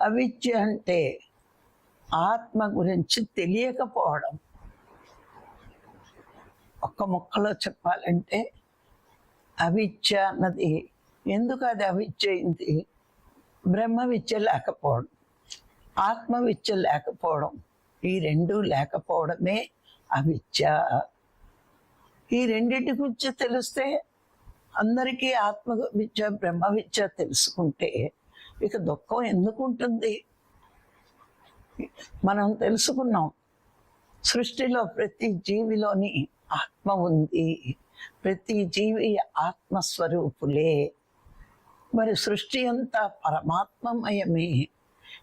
అవిద్య అంటే ఆత్మ గురించి తెలియకపోవడం. ఒక్క ముక్కలో చెప్పాలంటే అవిద్య అన్నది ఎందుకు అది అవిద్య అయింది బ్రహ్మ విద్య లేకపోవడం ఆత్మ విద్య లేకపోవడం ఈ రెండు లేకపోవడమే అవిద్య. ఈ రెండింటి గురించి తెలిస్తే అందరికీ ఆత్మ విద్య బ్రహ్మ విద్య తెలుసుకుంటే ఇక దుఃఖం ఎందుకు ఉంటుంది మనం తెలుసుకున్నాం సృష్టిలో ప్రతి జీవిలోని ఆత్మ ఉంది. ప్రతి జీవి ఆత్మస్వరూపులే. మరి సృష్టి అంతా పరమాత్మమయమే.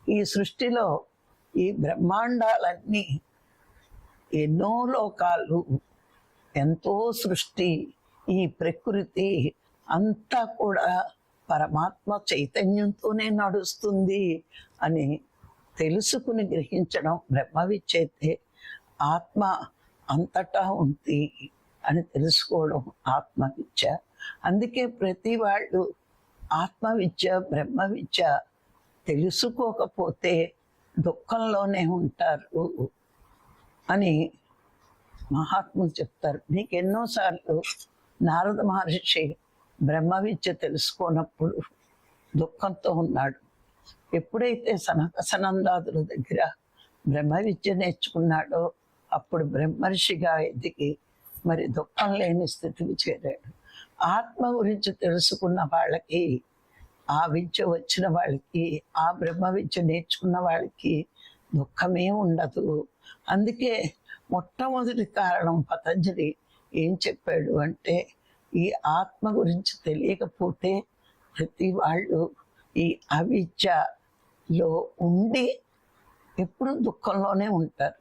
ఈ సృష్టిలో ఈ బ్రహ్మాండాలన్నీ ఎన్నో లోకాలు ఎంతో సృష్టి ఈ ప్రకృతి అంతా కూడా పరమాత్మ చైతన్యంతోనే నడుస్తుంది అని తెలుసుకుని గ్రహించడం బ్రహ్మ విచ్చేతే ఆత్మ అంతటా ఉంది అని తెలుసుకోవడం ఆత్మ విద్య అందుకే ప్రతి వాళ్ళు ఆత్మ విద్య బ్రహ్మ విద్య తెలుసుకోకపోతే దుఃఖంలోనే ఉంటారు అని మహాత్ములు చెప్తారు. నీకు ఎన్నోసార్లు నారద మహర్షి బ్రహ్మ విద్య తెలుసుకోనప్పుడు దుఃఖంతో ఉన్నాడు. ఎప్పుడైతే సనక సనందాదుల దగ్గర బ్రహ్మ విద్య నేర్చుకున్నాడో అప్పుడు బ్రహ్మర్షిగా ఎదిగి మరి దుఃఖం లేని స్థితికి చేరాడు. ఆత్మ గురించి తెలుసుకున్న వాళ్ళకి ఆ విద్య వచ్చిన వాళ్ళకి ఆ బ్రహ్మ విద్య నేర్చుకున్న వాళ్ళకి దుఃఖమే ఉండదు. అందుకే మొట్టమొదటి కారణం పతంజలి ఏం చెప్పాడు అంటే ఈ ఆత్మ గురించి తెలియకపోతే ప్రతి వాళ్ళు ఈ అవిద్యలో ఉండి ఎప్పుడు దుఃఖంలోనే ఉంటారు.